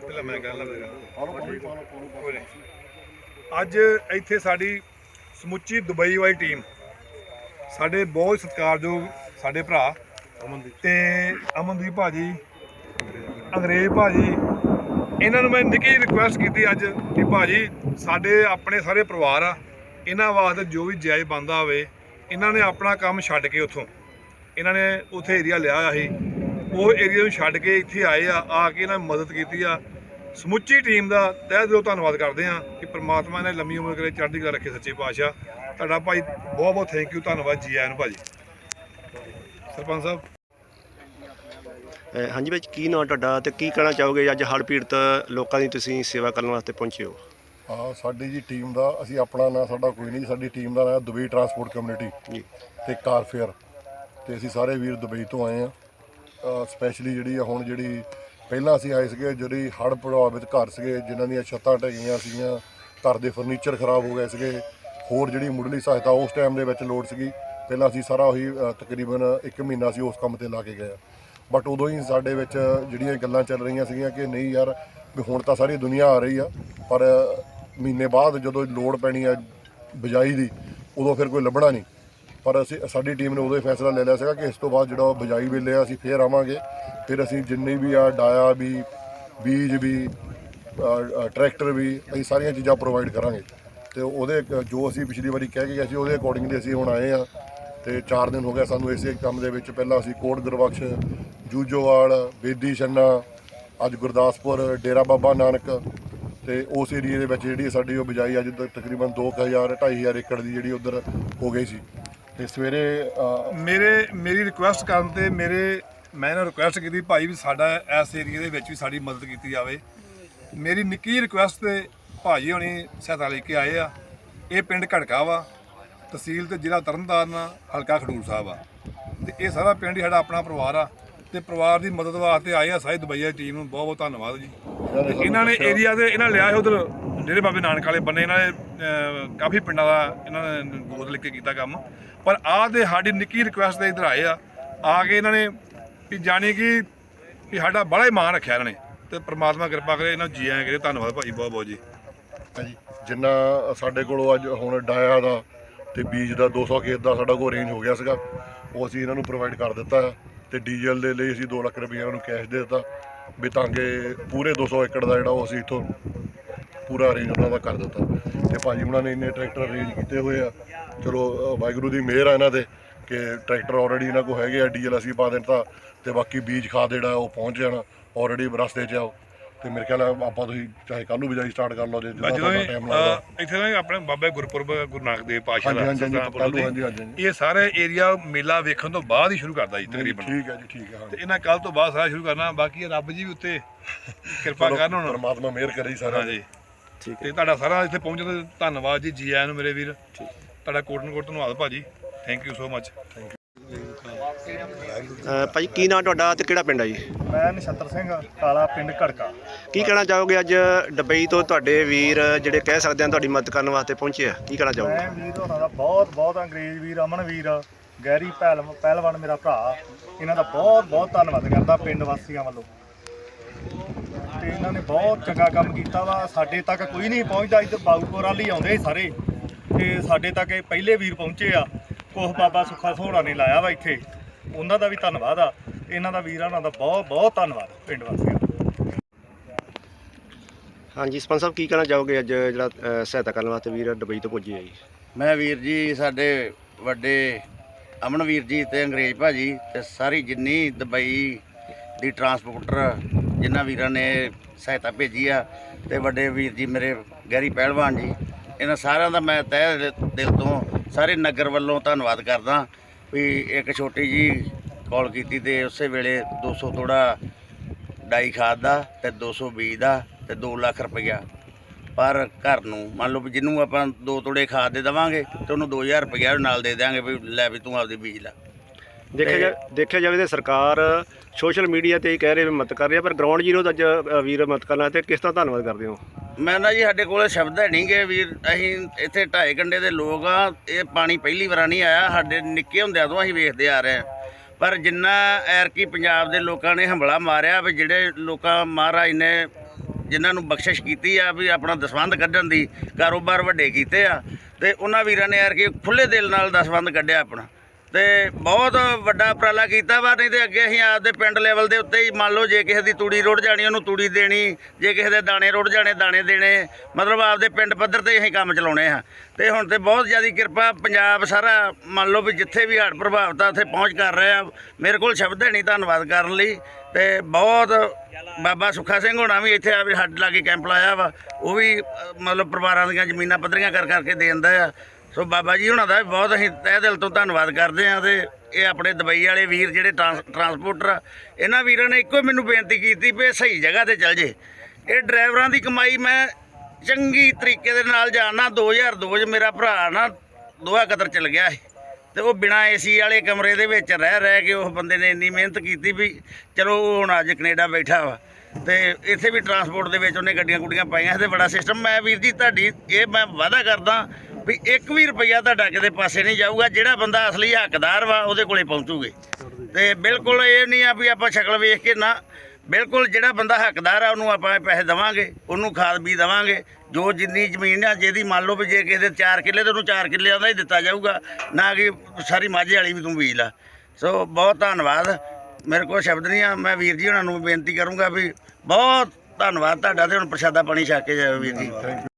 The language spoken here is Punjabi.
ਪਹਿਲਾਂ ਮੈਂ ਕਹਿ ਲਵਾਂਗਾ ਪਾਲੋ ਅੱਜ ਇੱਥੇ ਸਾਡੀ ਸਮੁੱਚੀ ਦੁਬਈ ਵਾਲੀ ਟੀਮ ਸਾਡੇ ਬਹੁਤ ਸਤਿਕਾਰਯੋਗ ਸਾਡੇ ਭਰਾ ਤੇ ਅਮਨਦੀਪ ਭਾਜੀ, ਅੰਗਰੇਜ਼ ਭਾਜੀ, ਇਹਨਾਂ ਨੂੰ ਮੈਂ ਨਿੱਕੀ ਰਿਕੁਐਸਟ ਕੀਤੀ ਅੱਜ ਕਿ ਭਾਜੀ, ਸਾਡੇ ਆਪਣੇ ਸਾਰੇ ਪਰਿਵਾਰ ਆ, ਇਹਨਾਂ ਵਾਸਤੇ ਜੋ ਵੀ ਜਾਇਜ਼ ਬੰਦਾ ਹੋਵੇ, ਇਹਨਾਂ ਨੇ ਆਪਣਾ ਕੰਮ ਛੱਡ ਕੇ ਉੱਥੋਂ। ਇਹਨਾਂ ਨੇ ਉੱਥੇ ਏਰੀਆ ਲਿਆ ਹੋਇਆ ਸੀ। ਉਹ ਏਰੀਆ ਨੂੰ ਛੱਡ ਕੇ ਇੱਥੇ ਆਏ ਆ ਆ ਕੇ ਇਹਨਾਂ ਨੇ ਮਦਦ ਕੀਤੀ ਆ। ਸਮੁੱਚੀ ਟੀਮ ਦਾ ਤਹਿ ਦਿਲੋਂ ਧੰਨਵਾਦ ਕਰਦੇ ਆ ਕਿ ਪ੍ਰਮਾਤਮਾ ਨੇ ਲੰਮੀ ਉਮਰ ਕਰੇ ਚੜ੍ਹਦੀ ਕਲਾ ਰੱਖੇ ਸੱਚੇ ਪਾਤਸ਼ਾਹ। ਤੁਹਾਡਾ ਭਾਈ ਬਹੁਤ ਬਹੁਤ ਥੈਂਕ ਯੂ ਧੰਨਵਾਦ ਜੀ ਆਇਆਂ ਨੂੰ ਭਾਜੀ। ਸਰਪੰਚ ਸਾਹਿਬ। ਅਹ ਹਾਂਜੀ ਭਾਈ ਕੀ ਨਾਂ ਤੁਹਾਡਾ ਤੇ ਕੀ ਕਹਿਣਾ ਚਾਹੋਗੇ ਅੱਜ ਹੜ੍ਹ ਪੀੜਤ ਲੋਕਾਂ ਦੀ ਤੁਸੀਂ ਸੇਵਾ ਕਰਨ ਵਾਸਤੇ ਪਹੁੰਚੇ ਹੋ? ਹਾਂ ਸਾਡੀ ਜੀ ਟੀਮ ਦਾ ਅਸੀਂ ਆਪਣਾ ਨਾਂ ਸਾਡਾ ਕੋਈ ਨਹੀਂ ਸਾਡੀ ਟੀਮ ਦਾ ਨਾਂ ਦੁਬਈ ਟਰਾਂਸਪੋਰਟ ਕਮਿਊਨਿਟੀ ਜੀ। ਤੇ ਕਾਰਫੇਅਰ ਤੇ ਅਸੀਂ ਸਾਰੇ ਵੀਰ ਦੁਬਈ ਤੋਂ ਆਏ ਆ ਸਪੈਸ਼ਲੀ ਜਿਹੜੀ ਆ ਹੁਣ ਜਿਹੜੀ ਪਹਿਲਾਂ ਅਸੀਂ ਆਏ ਸੀਗੇ, ਜਿਹੜੀ ਹੜ੍ਹ ਪ੍ਰਭਾਵਿਤ ਘਰ ਸੀਗੇ, ਜਿਨ੍ਹਾਂ ਦੀਆਂ ਛੱਤਾਂ ਢਹਿ ਗਈਆਂ ਸੀਗੀਆਂ, ਘਰ ਦੇ ਫਰਨੀਚਰ ਖਰਾਬ ਹੋ ਗਏ ਸੀਗੇ, ਹੋਰ ਜਿਹੜੀ ਮੁੱਢਲੀ ਸਹਾਇਤਾ ਉਸ ਟਾਈਮ ਦੇ ਵਿੱਚ ਲੋੜ ਸੀਗੀ। ਪਹਿਲਾਂ ਅਸੀਂ ਸਾਰਾ ਉਹੀ ਤਕਰੀਬਨ 1 ਮਹੀਨਾ ਸੀ ਉਸ ਕੰਮ ਤੇ ਲਾ ਕੇ ਗਏ ਬਟ ਉਦੋਂ ਹੀ ਸਾਡੇ ਵਿੱਚ ਜਿਹੜੀਆਂ ਗੱਲਾਂ ਚੱਲ ਰਹੀਆਂ ਸੀਗੀਆਂ ਕਿ ਨਹੀਂ ਯਾਰ, ਵੀ ਹੁਣ ਤਾਂ ਸਾਰੀ ਦੁਨੀਆ ਆ ਰਹੀ ਆ, ਪਰ ਮਹੀਨੇ ਬਾਅਦ ਜਦੋਂ ਲੋੜ ਪੈਣੀ ਆ ਬਿਜਾਈ ਦੀ, ਉਦੋਂ ਫਿਰ ਕੋਈ ਲੱਭਣਾ ਨਹੀਂ। ਪਰ ਅਸੀਂ, ਸਾਡੀ ਟੀਮ ਨੇ ਉਦੋਂ ਹੀ ਫੈਸਲਾ ਲੈ ਲਿਆ ਸੀਗਾ ਕਿ ਇਸ ਤੋਂ ਬਾਅਦ ਜਿਹੜਾ ਉਹ ਬਿਜਾਈ ਵੇਲੇ ਆ, ਅਸੀਂ ਫੇਰ ਆਵਾਂਗੇ। ਫਿਰ ਅਸੀਂ ਜਿੰਨੀ ਵੀ ਆ, ਡਾਇਆ ਵੀ, ਬੀਜ ਵੀ ਟਰੈਕਟਰ ਵੀ, ਅਸੀਂ ਸਾਰੀਆਂ ਚੀਜ਼ਾਂ ਪ੍ਰੋਵਾਈਡ ਕਰਾਂਗੇ। ਤੇ ਉਹਦੇ ਜੋ ਅਸੀਂ ਪਿਛਲੀ ਵਾਰੀ ਕਹਿ ਕੇ ਗਏ ਸੀ, ਉਹਦੇ ਅਕੋਰਡਿੰਗਲੀ ਅਸੀਂ ਹੁਣ ਆਏ ਆ। ਤੇ 4 ਦਿਨ ਹੋ ਗਿਆ ਸਾਨੂੰ ਇਸੇ ਕੰਮ ਦੇ ਵਿੱਚ। ਪਹਿਲਾਂ ਅਸੀਂ ਕੋਟ ਗੁਰਬਖਸ਼ ਜੂਜੋਵਾਲ ਬੇਦੀ ਛੰਨਾ, ਅੱਜ ਗੁਰਦਾਸਪੁਰ, ਡੇਰਾ ਬਾਬਾ ਨਾਨਕ ਤੇ ਉਸ ਏਰੀਏ ਦੇ ਵਿੱਚ ਜਿਹੜੀ ਸਾਡੀ ਉਹ ਬਿਜਾਈ ਅੱਜ ਤੱਕ ਤਕਰੀਬਨ 2000 2500 ਏਕੜ ਦੀ ਜਿਹੜੀ ਉਧਰ ਹੋ ਗਈ ਸੀ। ਤੇ ਸਵੇਰੇ ਅ, ਮੇਰੇ ਮੇਰੀ ਰਿਕੁਐਸਟ ਕਰਨ ਤੇ ਮੇਰੇ ਮੈਂ ਇਹਨਾਂ ਰਿਕੁਐਸਟ ਕੀਤੀ ਭਾਈ ਵੀ ਸਾਡਾ ਇਸ ਏਰੀਆ ਦੇ ਵਿੱਚ ਵੀ ਸਾਡੀ ਮਦਦ ਕੀਤੀ ਜਾਵੇ। ਮੇਰੀ ਨਿੱਕੀ ਰਿਕੁਐਸਟ ਤੇ ਭਾਜੀ ਹੁਣੀ ਸਹਾਇਤਾ ਲੈ ਕੇ ਆਏ ਆ। ਇਹ ਪਿੰਡ ਘੜਕਾ ਵਾ ਤਹਿਸੀਲ ਤੇ ਜ਼ਿਲ੍ਹਾ ਤਰਨਤਾਰਨ ਆ, ਹਲਕਾ ਖਡੂਰ ਸਾਹਿਬ ਆ। ਤੇ ਇਹ ਸਾਰਾ ਪਿੰਡ ਹੀ ਸਾਡਾ ਆਪਣਾ ਪਰਿਵਾਰ ਆ ਤੇ ਪਰਿਵਾਰ ਦੀ ਮਦਦ ਵਾਸਤੇ ਆਏ ਆ ਸਾਰੀ ਦੁਬਈ ਦੀ ਟੀਮ ਨੂੰ ਬਹੁਤ ਬਹੁਤ ਧੰਨਵਾਦ ਜੀ। ਇਹਨਾਂ ਨੇ ਤੇ ਇਹਨਾਂ ਨੇ ਏਰੀਆ ਦੇ ਇਹਨਾਂ ਲਿਆ ਉਧਰ ਡੇਰੇ ਬਾਬੇ ਨਾਨਕ ਵਾਲੇ ਬੰਨੇ, ਇਹਨਾਂ ਨੇ ਕਾਫੀ ਪਿੰਡਾਂ ਦਾ ਇਹਨਾਂ ਨੇ ਗੋਦ ਲਿਖ ਕੇ ਕੀਤਾ ਕੰਮ। ਪਰ ਆਹ ਤੇ ਸਾਡੀ ਨਿੱਕੀ ਰਿਕੁਐਸਟ ਤੇ ਇਧਰ ਆਏ ਆ ਆ ਕੇ ਇਹਨਾਂ ਨੇ ਵੀ ਜਾਣੀ ਕਿ ਵੀ ਸਾਡਾ ਬੜਾ ਹੀ ਮਾਣ ਰੱਖਿਆ ਇਹਨਾਂ ਨੇ ਤੇ ਪ੍ਰਮਾਤਮਾ ਕਿਰਪਾ ਕਰੇ, ਇਹਨਾਂ ਨੂੰ ਜੀ ਆਇਆਂ ਕਰੇ। ਧੰਨਵਾਦ ਭਾਜੀ, ਬਹੁਤ ਬਹੁਤ ਜੀ। ਹਾਂਜੀ, ਜਿੰਨਾ ਸਾਡੇ ਕੋਲੋਂ ਅੱਜ ਹੁਣ ਡਾਇਆ ਦਾ ਤੇ ਬੀਜ ਦਾ 200 ਖੇਤ ਦਾ ਸਾਡਾ ਕੋਲ ਰੇਂਜ ਹੋ ਗਿਆ ਸੀਗਾ, ਉਹ ਅਸੀਂ ਇਹਨਾਂ ਨੂੰ ਪ੍ਰੋਵਾਈਡ ਕਰ ਦਿੱਤਾ ਹੈ ਤੇ ਡੀਜ਼ਲ ਦੇ ਲਈ ਅਸੀਂ 2 ਲੱਖ ਰੁਪਏ ਇਹਨਾਂ ਨੂੰ ਕੈਸ਼ ਦੇ ਦਿੱਤਾ। ਵੀ ਤਾਂ ਕਿ ਪੂਰੇ 200 ਏਕੜ ਦਾ ਜਿਹੜਾ ਉਹ ਅਸੀਂ ਇੱਥੋਂ ਪੂਰਾ ਅਰੇਂਜ ਉਹਨਾਂ ਦਾ ਕਰ ਦਿੱਤਾ। ਤੇ ਭਾਜੀ ਉਹਨਾਂ ਨੇ ਇੰਨੇ ਟਰੈਕਟਰ ਅਰੇਂਜ ਕੀਤੇ ਹੋਏ ਆ। ਚਲੋ ਵਾਹਿਗੁਰੂ ਦੀ ਮਿਹਰ ਆ ਇਹਨਾਂ ਦੇ ਕਿ ਟਰੈਕਟਰ ਆਲਰੇਡੀ ਇਹਨਾਂ ਕੋਲ ਹੈਗੇ ਆ ਡੀਜ਼ਲ ਅਸੀਂ ਪਾ ਦਿੱਤਾ ਤੇ ਬਾਕੀ ਬੀਜ ਖਾਦ ਜਿਹੜਾ ਉਹ ਪਹੁੰਚ ਜਾਣਾ ਆਲਰੇਡੀ ਰਸਤੇ 'ਚ ਆ। ਤੇ ਮੇਰੇ ਖਿਆਲ ਆਪਾਂ ਤੁਸੀਂ ਚਾਹੇ ਕੱਲ ਨੂੰ ਬਿਜਾਈ ਸਟਾਰਟ ਕਰ ਲਓ ਜੇ ਜਦੋਂ ਟਾਈਮ ਲੱਗਦਾ। ਇੱਥੇ ਨਾ ਆਪਣੇ ਬਾਬਾ ਗੁਰਪੁਰਬ ਗੁਰੂ ਨਾਨਕ ਦੇਵ ਹਾਂਜੀ ਦਾ। ਇਹ ਸਾਰੇ ਏਰੀਆ ਮੇਲਾ ਵੇਖਣ ਤੋਂ ਬਾਅਦ ਹੀ ਸ਼ੁਰੂ ਕਰਦਾ ਜੀ ਤਕਰੀਬਨ। ਠੀਕ ਹੈ ਜੀ ਠੀਕ ਹੈ ਤੇ ਇਹਨਾਂ ਕੱਲ ਤੋਂ ਬਾਅਦ ਸਾਰਾ ਸ਼ੁਰੂ ਕਰਨਾ ਬਾਕੀ ਰੱਬ ਜੀ ਵੀ ਉੱਤੇ ਕਿਰਪਾ ਕਰਨ ਹੁਣ। ਪਰਮਾਤਮਾ ਮਿਹਰ ਕਰੇ ਜੀ ਠੀਕ ਤੇ ਤੁਹਾਡਾ ਸਾਰਾ ਇੱਥੇ ਪਹੁੰਚਣ ਤੇ ਧੰਨਵਾਦ ਜੀ ਜੀ ਆਇਆਂ ਨੂੰ ਮੇਰੇ ਵੀਰ। ਤੁਹਾਡਾ ਕੋਟਨ ਕੋਟ ਧੰਨਵਾਦ ਭਾਜੀ। ਥੈਂਕ ਯੂ ਸੋ ਮਚ ਅਹ ਭਾਈ ਕੀ ਨਾਂ ਤੁਹਾਡਾ ਤੇ ਕਿਹੜਾ ਪਿੰਡ ਆ ਜੀ? ਮੈਂ ਨਛੱਤਰ ਸਿੰਘ ਕਾਲਾ ਪਿੰਡ ਘੜਕਾ। ਕੀ ਕਹਿਣਾ ਚਾਹੋਗੇ ਅੱਜ ਦੁਬਈ ਤੋਂ ਤੁਹਾਡੇ ਵੀਰ ਜਿਹੜੇ ਕਹਿ ਸਕਦੇ ਆ ਤੁਹਾਡੀ ਮਦਦ ਕਰਨ ਵਾਸਤੇ ਪਹੁੰਚੇ ਆ? ਕੀ ਕਹਿਣਾ ਚਾਹੋਗੇ? ਮੈਂ ਵੀਰ ਦਾ ਬਹੁਤ ਬਹੁਤ ਅੰਗਰੇਜ਼ ਵੀਰ ਅਮਨ ਵੀਰ ਗੈਰੀ ਪਹਿਲ ਪਹਿਲਵਾਨ ਮੇਰਾ ਭਰਾ। ਇਹਨਾਂ ਦਾ ਬਹੁਤ ਬਹੁਤ ਧੰਨਵਾਦ ਕਰਦਾ ਪਿੰਡ ਵਾਸੀਆਂ ਵੱਲੋਂ। ਤੇ ਇਹਨਾਂ ਨੇ ਬਹੁਤ ਚੰਗਾ ਕੰਮ ਕੀਤਾ ਵਾ। ਸਾਡੇ ਤੱਕ ਕੋਈ ਨਹੀਂ ਪਹੁੰਚਦਾ। ਇੱਧਰ ਬਾਊਪੁਰ ਵਾਲੀ ਆਉਂਦੇ ਸਾਰੇ। ਤੇ ਸਾਡੇ ਤੱਕ ਇਹ ਪਹਿਲੇ ਵੀਰ ਪਹੁੰਚੇ ਆ। ਕੋਹ ਬਾਬਾ ਸੁੱਖਾ ਸੋਹਣਾ ਨੇ ਲਾਇਆ ਵਾ ਇੱਥੇ। ਉਹਨਾਂ ਦਾ ਵੀ ਧੰਨਵਾਦ ਆ। ਇਹਨਾਂ ਦਾ ਵੀਰਾਂ ਦਾ ਬਹੁਤ ਬਹੁਤ ਧੰਨਵਾਦ ਪਿੰਡ ਵਾਸੀਆਂ ਦਾ। ਹਾਂਜੀ ਸਰਪੰਚ ਸਾਹਿਬ ਕੀ ਕਹਿਣਾ ਚਾਹੋਗੇ ਅੱਜ ਜਿਹੜਾ ਸਹਾਇਤਾ ਕਰਨ ਵਾਸਤੇ ਵੀਰ ਦੁਬਈ ਤੋਂ ਪੁੱਜੇ ਆ ਜੀ? ਮੈਂ ਵੀਰ ਜੀ ਸਾਡੇ ਵੱਡੇ ਅਮਨ ਵੀਰ ਜੀ ਤੇ ਅੰਗਰੇਜ਼ ਭਾਜੀ ਤੇ ਸਾਰੀ ਜਿੰਨੀ ਦੁਬਈ ਦੀ ਟਰਾਂਸਪੋਰਟਰ ਜਿਨ੍ਹਾਂ ਵੀਰਾਂ ਨੇ ਸਹਾਇਤਾ ਭੇਜੀ ਆ ਤੇ ਵੱਡੇ ਵੀਰ ਜੀ ਮੇਰੇ ਗੈਰੀ ਪਹਿਲਵਾਨ ਜੀ, ਇਹਨਾਂ ਸਾਰਿਆਂ ਦਾ ਮੈਂ ਤਹਿ ਦਿਲ- ਤੋਂ ਸਾਰੇ ਨਗਰ ਵੱਲੋਂ ਧੰਨਵਾਦ ਕਰਦਾ ਵੀ ਇੱਕ ਛੋਟੀ ਜੀ ਕਾਲ ਕੀਤੀ ਤੇ ਉਸੇ ਵੇਲੇ 200 ਤੋੜਾ ਡਾਈ ਖਾਦ ਦਾ ਤੇ 200 ਬੀਜ ਦਾ ਤੇ 2 ਲੱਖ ਰੁਪਈਆ ਪਰ ਘਰ ਨੂੰ, ਮੰਨ ਲਓ ਵੀ ਜਿਹਨੂੰ ਆਪਾਂ ਦੋ ਤੋੜੇ ਖਾਦ ਦੇ ਦੇਵਾਂਗੇ ਤੇ ਉਹਨੂੰ 2000 ਰੁਪਇਆ ਨਾਲ ਦੇ ਦਿਆਂਗੇ ਵੀ ਲੈ ਵੀ ਤੂੰ ਆਪਦੀ ਬੀਜ ਲੈ। ਦੇਖਿਆ ਜਾ ਦੇਖਿਆ ਜਾਵੇ ਤੇ ਸਰਕਾਰ ਸੋਸ਼ਲ ਮੀਡੀਆ ਤੇ ਹੀ ਕਹਿ ਰਹੇ ਵੀ ਮਦਦ ਕਰ ਰਹੀ ਹੈ ਪਰ ਗਰਾਊਂਡ ਜ਼ੀਰੋ ਤੋਂ ਅੱਜ ਅ, ਵੀਰ ਮਦਦ ਕਰਨਾ ਤੇ ਕਿਸ ਤਰ੍ਹਾਂ ਧੰਨਵਾਦ ਕਰਦੇ ਹੋ? ਮੈਂ ਨਾ ਜੀ ਸਾਡੇ ਕੋਲ ਸ਼ਬਦ ਹੈ ਨਹੀਂ ਗੇ ਵੀਰ ਅਸੀਂ ਇੱਥੇ ਢਾਈ ਕੰਡੇ ਦੇ ਲੋਕ ਆ ਇਹ ਪਾਣੀ ਪਹਿਲੀ ਵਾਰ ਨਹੀਂ ਆਇਆ ਸਾਡੇ ਨਿੱਕੇ ਹੁੰਦਿਆਂ ਤੋਂ ਅਸੀਂ ਵੇਖਦੇ ਆ ਰਹੇ ਹਾਂ। ਪਰ ਜਿੰਨਾ ਐਰਕੀ ਪੰਜਾਬ ਦੇ ਲੋਕਾਂ ਨੇ ਹੰਬਲਾ ਮਾਰਿਆ ਵੀ ਜਿਹੜੇ ਲੋਕਾਂ ਮਹਾਰਾਜ ਨੇ ਜਿਨ੍ਹਾਂ ਨੂੰ ਬਖਸ਼ਿਸ਼ ਕੀਤੀ ਆ ਵੀ ਆਪਣਾ ਦਸਵੰਧ ਕੱਢਣ ਦੀ ਕਾਰੋਬਾਰ ਵੱਡੇ ਕੀਤੇ ਆ ਤੇ ਉਹਨਾਂ ਵੀਰਾਂ ਨੇ ਐਰਕੀ ਖੁੱਲੇ ਦਿਲ ਨਾਲ ਦਸਵੰਧ ਕੱਢਿਆ ਆਪਣਾ। ਤੇ ਬਹੁਤ ਵੱਡਾ ਉਪਰਾਲਾ ਕੀਤਾ ਵਾ, ਨਹੀਂ ਤੇ ਅੱਗੇ ਅਸੀਂ ਆਪਦੇ ਪਿੰਡ ਲੈਵਲ ਦੇ ਉੱਤੇ ਹੀ ਮੰਨ ਲਓ ਜੇ ਕਿਸੇ ਦੀ ਤੂੜੀ ਰੁੜ ਜਾਣੀ, ਉਹਨੂੰ ਤੂੜੀ ਦੇਣੀ, ਜੇ ਕਿਸੇ ਦੇ ਦਾਣੇ ਰੁੜ ਜਾਣੇ, ਦਾਣੇ ਦੇਣੇ, ਮਤਲਬ ਆਪਦੇ ਪਿੰਡ ਪੱਧਰ ਤੇ ਅਸੀਂ ਕੰਮ ਚਲਾਉਣੇ ਆ। ਤੇ ਹੁਣ ਤੇ ਬਹੁਤ ਜ਼ਿਆਦਾ ਕਿਰਪਾ ਪੰਜਾਬ ਸਾਰਾ, ਮੰਨ ਲਓ ਵੀ ਜਿੱਥੇ ਵੀ ਹੜ੍ਹ ਪ੍ਰਭਾਵਿਤ ਆ, ਉੱਥੇ ਪਹੁੰਚ ਕਰ ਰਿਹਾ ਮੇਰੇ ਕੋਲ ਸ਼ਬਦ ਹੈ ਨਹੀਂ ਧੰਨਵਾਦ ਕਰਨ ਲਈ। ਤੇ ਬਹੁਤ ਬਾਬਾ ਸੁੱਖਾ ਸਿੰਘ ਹੋਣਾ ਵੀ ਇੱਥੇ ਆ ਵੀ ਸਾਡੇ ਲਾਗੇ ਕੈਂਪ ਲਾਇਆ ਵਾ, ਉਹ ਵੀ ਮਤਲਬ ਪਰਿਵਾਰਾਂ ਦੀਆਂ ਜ਼ਮੀਨਾਂ ਪੱਧਰੀਆਂ ਕਰ ਕਰਕੇ ਦੇ ਦਿੰਦਾ ਆ। ਸੋ ਬਾਬਾ ਜੀ ਹੁਣਾਂ ਦਾ ਵੀ ਬਹੁਤ ਅਸੀਂ ਤਹਿ ਦਿਲ ਤੋਂ ਧੰਨਵਾਦ ਕਰਦੇ ਹਾਂ ਤੇ ਇਹ ਆਪਣੇ ਦੁਬਈ ਵਾਲੇ ਵੀਰ ਜਿਹੜੇ ਟਰਾਂਸ- ਟਰਾਂਸਪੋਰਟਰ ਆ, ਇਹਨਾਂ ਵੀਰਾਂ ਨੇ ਇੱਕੋ ਹੀ ਮੈਨੂੰ ਬੇਨਤੀ ਕੀਤੀ ਵੀ ਇਹ ਸਹੀ ਜਗ੍ਹਾ ਤੇ ਚੱਲ ਜੇ। ਇਹ ਡਰਾਈਵਰਾਂ ਦੀ ਕਮਾਈ ਮੈਂ ਚੰਗੀ ਤਰੀਕੇ ਦੇ ਨਾਲ ਜਾਣਨਾ 2002 ਚ ਮੇਰਾ ਭਰਾ ਨਾ ਦੋਹਾ ਕਦਰ ਚਲ ਗਿਆ ਸੀ ਤੇ ਉਹ ਬਿਨਾ ਏਸੀ ਵਾਲੇ ਕਮਰੇ ਦੇ ਵਿੱਚ ਰਹਿ ਰਹਿ ਕੇ ਉਸ ਬੰਦੇ ਨੇ ਇੰਨੀ ਮਿਹਨਤ ਕੀਤੀ ਵੀ ਚਲੋ ਉਹ ਹੁਣ ਅੱਜ ਕੈਨੇਡਾ ਬੈਠਾ ਵਾ ਤੇ ਇੱਥੇ ਵੀ ਟਰਾਂਸਪੋਰਟ ਦੇ ਵਿੱਚ ਉਹਨੇ ਗੱਡੀਆਂ ਗੁੱਡੀਆਂ ਪਾਈਆਂ ਤੇ ਬੜਾ ਸਿਸਟਮ ਮੈਂ ਵੀਰ ਜੀ ਤੁਹਾਡੀ ਇਹ ਮੈਂ ਵਾਅਦਾ ਕਰਦਾ ਵੀ ਇੱਕ ਵੀ ਰੁਪਈਆ ਤੁਹਾਡਾ ਕਿਤੇ ਪਾਸੇ ਨਹੀਂ ਜਾਊਗਾ, ਜਿਹੜਾ ਬੰਦਾ ਅਸਲੀ ਹੱਕਦਾਰ ਵਾ ਉਹਦੇ ਕੋਲੇ ਪਹੁੰਚੂਗੇ। ਤੇ ਬਿਲਕੁਲ ਇਹ ਨਹੀਂ ਆ ਵੀ ਆਪਾਂ ਸ਼ਕਲ ਵੇਖ ਕੇ ਨਾ, ਬਿਲਕੁਲ ਜਿਹੜਾ ਬੰਦਾ ਹੱਕਦਾਰ ਆ ਉਹਨੂੰ ਆਪਾਂ ਪੈਸੇ ਦੇਵਾਂਗੇ, ਉਹਨੂੰ ਖਾਦ ਵੀ ਦੇਵਾਂਗੇ, ਜੋ ਜਿੰਨੀ ਜ਼ਮੀਨ ਆ, ਜਿਹਦੀ ਮੰਨ ਲਓ ਵੀ ਜੇ ਕਿਸੇ ਦੇ 4 ਕਿੱਲੇ ਤੇ ਉਹਨੂੰ 4 ਕਿੱਲਿਆਂ ਦਾ ਹੀ ਦਿੱਤਾ ਜਾਊਗਾ, ਨਾ ਕਿ ਸਾਰੀ ਮਾਝੇ ਵਾਲੀ ਵੀ ਤੂੰ ਬੀਜ ਲਾ। ਸੋ ਬਹੁਤ ਧੰਨਵਾਦ। ਮੇਰੇ ਕੋਲ ਸ਼ਬਦ ਨਹੀਂ ਆ, ਮੈਂ ਵੀਰ ਜੀ ਉਹਨਾਂ ਨੂੰ ਬੇਨਤੀ ਕਰੂੰਗਾ ਵੀ ਬਹੁਤ ਧੰਨਵਾਦ ਤੁਹਾਡਾ ਤੇ ਹੁਣ ਪ੍ਰਸ਼ਾਦਾ ਪਾਣੀ ਛਕ ਕੇ ਜਾਓ ਵੀਰ ਜੀ।